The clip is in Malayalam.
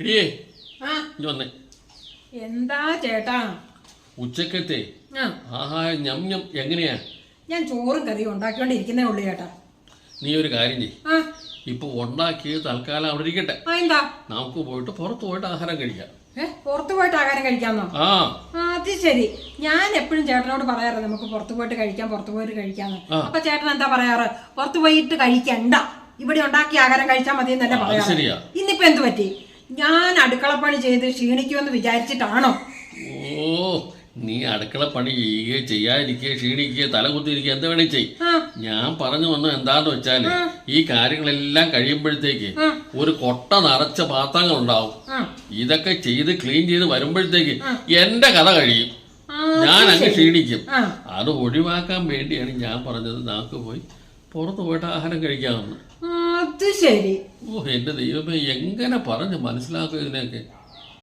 ഇടിയേ ആ. ഇനി വന്നേ. എന്താ ചേട്ടാ? ഉച്ചക്കത്തെ ആ. ആഹാരം ഞം ഞം എങ്ങനെയാ? ഞാൻ ചോറും കറിയും ഉണ്ടാക്കിക്കൊണ്ടിരിക്കുന്നേ ഉള്ളൂ ചേട്ടാ. നീ ഒരു കാര്യം ചെയ്യ്. ആ. ഇപ്പൊ ഉണ്ടാക്കിയത് തൽക്കാലം അവിടെ ഇരിക്കട്ടെ. ആ എന്താ? നമുക്ക് പോയിട്ട് പുറത്ത് പോയിട്ട് ആഹാരം കഴിക്കാം. ഏ പുറത്തു പോയിട്ട് ആഹാരം കഴിക്കാന്നോ? ആ. ആ അത് ശരി. ഞാൻ എപ്പോഴും ചേട്ടനോട് പറയാറ് നമുക്ക് പുറത്തു പോയിട്ട് കഴിക്കാം പുറത്തു പോയിട്ട് കഴിക്കാന്ന്. ആ. അപ്പൊ ചേട്ടൻ എന്താ പറയാറ്? പുറത്തു പോയിട്ട് കഴിക്കണ്ട. ഇവിടെ ഉണ്ടാക്കി ആഹാരം കഴിച്ചാൽ മതി എന്നല്ല അത് പറയാറ്. ശരിയാ. ഇന്നിപ്പോ എന്ത് പറ്റി? ഞാൻ അടുക്കളപ്പണി ചെയ്ത് ക്ഷീണിക്കുമെന്ന് വിചാരിച്ചിട്ടാണോ? ഓ നീ അടുക്കള പണി ചെയ്യുകയോ ചെയ്യാതിരിക്കുകയോ ക്ഷീണിക്കുകയോ തല കുത്തിയിരിക്കുക എന്ത് വേണേ ചെയ് ഞാൻ പറഞ്ഞു വന്നത് എന്താന്ന് വെച്ചാൽ ഈ കാര്യങ്ങളെല്ലാം കഴിയുമ്പോഴത്തേക്ക് ഒരു കൊട്ട നിറച്ച പാത്രങ്ങൾ ഉണ്ടാവും. ഇതൊക്കെ ചെയ്ത് ക്ലീൻ ചെയ്ത് വരുമ്പോഴത്തേക്ക് എന്റെ കഥ കഴിയും. ഞാൻ അങ്ങ് ക്ഷീണിക്കും. അത് ഒഴിവാക്കാൻ വേണ്ടിയാണ് ഞാൻ പറഞ്ഞത്. നാക്ക് പോയി പുറത്ത് പോയിട്ട് ആഹാരം കഴിക്കാമെന്ന്. ശരി. ഓ എന്റെ ദൈവമേ എങ്ങനെ പറഞ്ഞു മനസ്സിലാക്കും ഇതിനെയൊക്കെ?